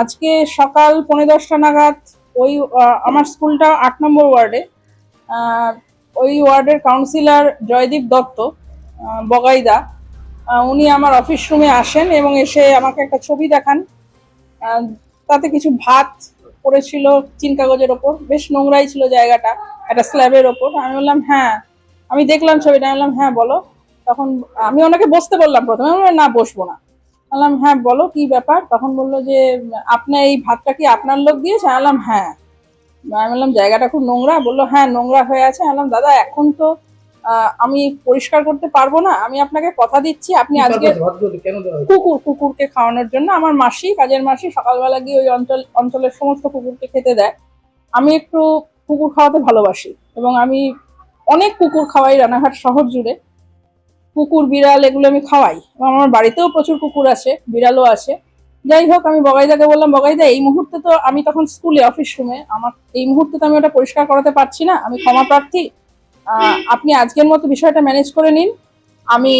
আজকে সকাল পৌনে দশটা নাগাদ ওই আমার স্কুলটা আট নম্বর ওয়ার্ডে। ওই ওয়ার্ডের কাউন্সিলর জয়দীপ দত্ত বগাইদা উনি আমার অফিস রুমে আসেন এবং এসে আমাকে একটা ছবি দেখান। তাতে কিছু ভাত পড়েছিল চিন কাগজের ওপর। বেশ নোংরাই ছিল জায়গাটা, একটা স্ল্যাবের ওপর। আমি বললাম হ্যাঁ। আমি দেখলাম ছবিটা, আমি বললাম হ্যাঁ বলো। তখন আমি ওনাকে বসতে বললাম প্রথমে। না, বসবো না। বললাম হ্যাঁ বলো কি ব্যাপার? তখন বলল যে আপনার এই ভাতটা কি আপনার লোক দিয়েছে? আমি বললাম হ্যাঁ। আমি বললাম জায়গাটা খুব নোংরা? বলল হ্যাঁ নোংরা হয়ে আছে। আমি বললাম দাদা এখন তো আমি পরিষ্কার করতে পারব না। আমি আপনাকে কথা দিচ্ছি। আপনি আজকে? কুকুর কুকুরকে খাওয়ানোর জন্য। আমার মাসি কাজের মাসি সকালবেলা গিয়ে ওই অঞ্চল অঞ্চলের সমস্ত কুকুরকে খেতে দেয়। আমি একটু কুকুর খাওয়াতে ভালোবাসি এবং আমি অনেক কুকুর খাওয়াই রানাঘাট শহর জুড়ে। কুকুর, বিড়াল এগুলো আমি খাওয়াই। আমার বাড়িতেও প্রচুর কুকুর আছে, বিড়ালও আছে। যাই হোক, আমি বগাইদাকে বললাম, বগাইদা, এই মুহূর্তে তো আমি তখন স্কুলে, অফিস রুমে আমার এই মুহূর্তে তো আমি ওটা পরিষ্কার করাতে পারছি না, আমি ক্ষমা প্রার্থী। আপনি আজকের মতো বিষয়টা ম্যানেজ করে নিন। আমি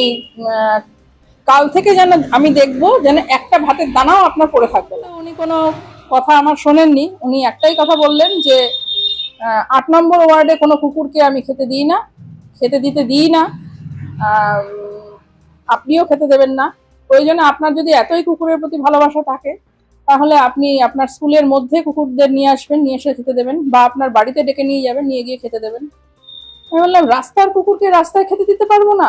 কাল থেকে যেন আমি দেখব যেন একটা ভাতের দানাও আপনার পড়ে থাকবে না। উনি কোনো কথা আমার শোনেননি। উনি একটাই কথা বললেন যে আট নম্বর ওয়ার্ডে কোনো কুকুরকে আমি খেতে দিই না, খেতে দিতে দিই না। আপনিও খেতে দেবেন না। প্রয়োজনে আপনার যদি এতই কুকুরের প্রতি ভালোবাসা থাকে, তাহলে আপনি আপনার স্কুলের মধ্যে কুকুরদের নিয়ে আসবেন, নিয়ে এসে খেতে দেবেন, বা আপনার বাড়িতে ডেকে নিয়ে যাবেন, নিয়ে গিয়ে খেতে দেবেন। আমি বললাম, রাস্তার কুকুরকে রাস্তায় খেতে দিতে পারব না?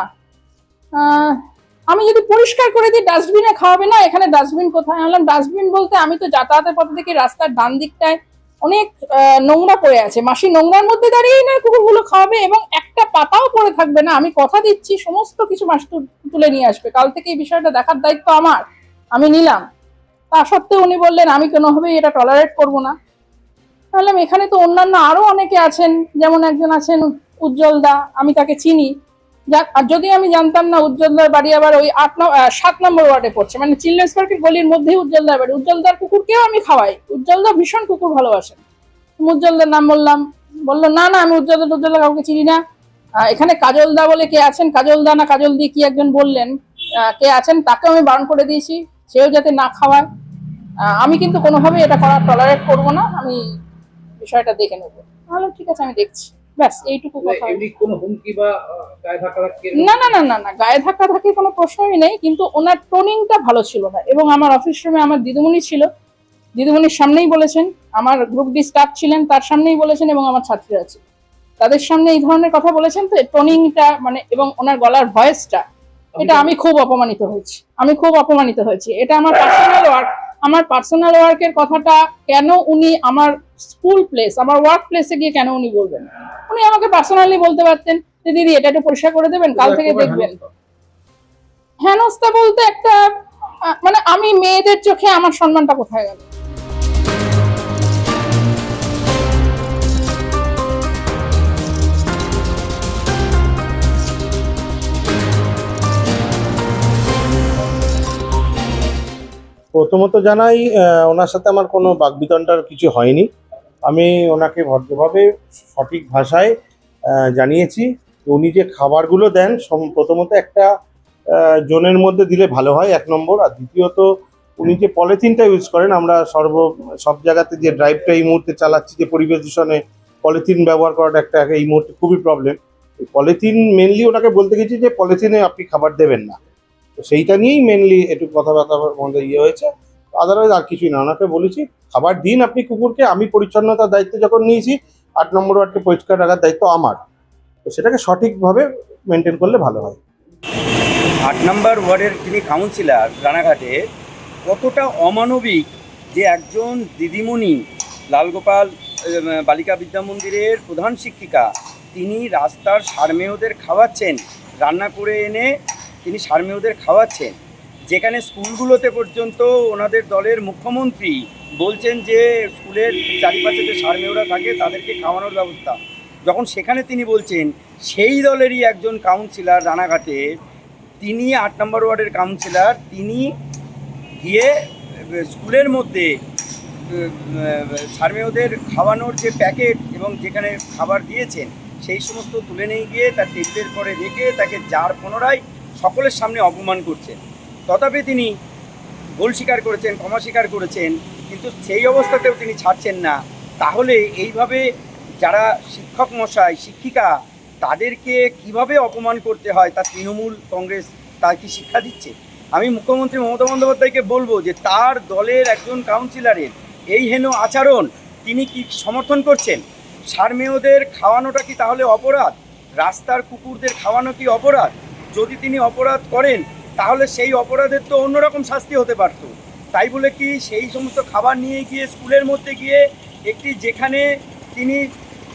আমি যদি পরিষ্কার করে দিই, ডাস্টবিনে খাওয়াবে না, এখানে ডাস্টবিন কোথায়? আমি বললাম, ডাস্টবিন বলতে আমি তো যাতায়াতের পথে দেখি, রাস্তার ডান দিকটায় অনেক নোংরা পড়ে আছে। মাসি নোংরার মধ্যে দাঁড়িয়েই না কুকুরগুলো খাওয়াবে এবং একটা পাতাও পড়ে থাকবে না। আমি কথা দিচ্ছি, সমস্ত কিছু মাসি তুলে নিয়ে আসবে। কাল থেকে এই বিষয়টা দেখার দায়িত্ব আমার। আমি নিলাম। তা সত্ত্বেও উনি বললেন, আমি কোনোভাবেই এটা টলারেট করব না। তাহলে এখানে তো অন্যান্য আরও অনেকে আছেন, যেমন একজন আছেন উজ্জ্বল দা, আমি তাকে চিনি। যা- আর যদি আমি জানতাম না উজ্জ্বলদার বাড়ি আবার ওই আট সাত নম্বর ওয়ার্ডে পড়ছে মানে চিলড্রেন্স পার্কের গলির মধ্যেই উজ্জ্বলদার বাড়ি। উজ্জ্বলদার কুকুরকেও আমি খাওয়াই। উজ্জ্বলদা ভীষণ কুকুর ভালোবাসেন। উজ্জ্বলদার নাম বললাম। বলল, না না, আমি উজ্জ্বলদা উজ্জ্বলদা কাউকে চিনি না। এখানে কাজলদা বলে কে আছেন? কাজলদা না কাজল দিয়ে কি একজন বললেন? কে আছেন? তাকেও আমি বারণ করে দিয়েছি। সেও যাতে না খাওয়ায়। আমি কিন্তু কোনোভাবেই এটা করা টলারেট করব না। আমি বিষয়টা দেখে নেব। তাহলে ঠিক আছে, আমি দেখছি। ব্যাস এইটুকু কথা। কোনো হুমকি বা গায়ে ধাক্কা না না না না না গায়ে ধাক্কা ধাক্কি কোনো প্রশ্নই নেই কিন্তু ওনার টোনিংটা ভালো ছিল না। এবং আমার অফিস রুমে আমার দিদিমণি ছিল। দিদিমণির সামনেই বলেছেন আমার গ্রুপ ডি স্টাফ ছিলেন তার সামনেই বলেছেন এবং আমার ছাত্রীরা আছে। তাদের সামনে এই ধরনের কথা বলেছেন তো টোনিংটা মানে এবং ওনার গলার ভয়েসটা এটা আমি খুব অপমানিত হয়েছি। আমি খুব অপমানিত হয়েছি। এটা আমার পার্সোনাল ওয়ার্ক আমার পার্সোনাল ওয়ার্কের কথাটা কেন উনি আমার স্কুল প্লেস আমার ওয়ার্ক প্লেসে গিয়ে কেন উনি বলবেন? উনি আমাকে পার্সোনালি বলতে পারতেন যে দিদি এটা একটু পরিষ্কার করে দেবেন কাল থেকে দেখবেন। হেনস্থা। বলতে একটা মানে আমি মেয়েদের চোখে আমার সম্মানটা কোথায় গেল? প্রথমত জানাই আহ, ওনার সাথে আমার কোনো বাকবিতণ্ডার কিছু হয়নি। আমি ওনাকে ভদ্রভাবে, সঠিক ভাষায় জানিয়েছি উনি যে খাবারগুলো দেন প্রথমত একটা জোনের মধ্যে দিলে ভালো হয়, এক নম্বর। আর দ্বিতীয়ত, উনি যে পলিথিনটা ইউজ করেন, আমরা সর্ব, সব জায়গাতে যে ড্রাইভটা এই মুহূর্তে চালাচ্ছি, যে পরিবেশ দূষণে পলিথিন ব্যবহার করাটা একটা, এই মুহূর্তে খুবই প্রবলেম পলিথিন মেনলি ওনাকে বলতে গেছি যে, পলিথিনে আপনি খাবার দেবেন না। তো সেইটা নিয়েই মেনলি একটু কথাবার্তা মধ্যে ইয়ে হয়েছে। আদারওয়াইজ আর কিছুই না। ওনাকে বলেছি, খাবার দিন আপনি কুকুরকে, আমি পরিচ্ছন্নতার দায়িত্ব যখন নিয়েছি, আট নম্বর ওয়ার্ডকে পরিষ্কার রাখার দায়িত্ব আমার। তো সেটাকে সঠিকভাবে মেনটেন করলে ভালো হয়। আট নম্বর ওয়ার্ডের যিনি কাউন্সিলর রানাঘাটে, কতটা অমানবিক যে একজন দিদিমণি, লালগোপাল বালিকা বিদ্যা মন্দিরের প্রধান শিক্ষিকা, তিনি রাস্তার সারমেয়দের খাওয়াচ্ছেন, রান্না করে এনে তিনি সারমেয়দের খাওয়াচ্ছেন। যেখানে স্কুলগুলোতে পর্যন্ত ওনাদের দলের মুখ্যমন্ত্রী বলছেন যে স্কুলের চারিপাশে যে সারমেয়রা থাকে, তাদেরকে খাওয়ানোর ব্যবস্থা। যখন সেখানে তিনি বলছেন, সেই দলেরই একজন কাউন্সিলর রানাঘাটে, তিনি আট নম্বর ওয়ার্ডের কাউন্সিলর তিনি গিয়ে স্কুলের মধ্যে সার্মেয়দের খাওয়ানোর যে প্যাকেট এবং যেখানে খাবার দিয়েছেন, সেই সমস্ত তুলে নিয়ে গিয়ে তার টেবিলের পরে রেখে তাকে যার পুনরায় সকলের সামনে অপমান করছেন। তথাপি তিনি ভুল স্বীকার করেছেন, ক্ষমা স্বীকার করেছেন, কিন্তু সেই অবস্থাতেও তিনি ছাড়ছেন না। তাহলে এইভাবে যারা শিক্ষক মশাই, শিক্ষিকা, তাদেরকে কীভাবে অপমান করতে হয়? তা তৃণমূল কংগ্রেস তার কি শিক্ষা দিচ্ছে? আমি মুখ্যমন্ত্রী মমতা বন্দ্যোপাধ্যায়কে বলব যে তার দলের একজন কাউন্সিলরের এই হেন আচরণ তিনি কি সমর্থন করছেন? সারমেয়দের খাওয়ানোটা কি তাহলে অপরাধ? রাস্তার কুকুরদের খাওয়ানো কি অপরাধ? যদি তিনি অপরাধ করেন তাহলে সেই অপরাধের তো অন্যরকম শাস্তি হতে পারত। তাই বলে কি সেই সমস্ত খাবার নিয়ে গিয়ে স্কুলের মধ্যে গিয়ে একটি যেখানে তিনি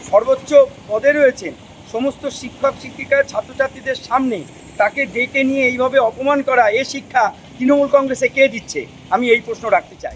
সর্বোচ্চ পদে রয়েছেন, সমস্ত শিক্ষক, শিক্ষিকা, ছাত্রছাত্রীদের সামনে তাকে ডেকে নিয়ে এইভাবে অপমান করা, এ শিক্ষা তৃণমূল কংগ্রেসে কে দিচ্ছে? আমি এই প্রশ্ন রাখতে চাই।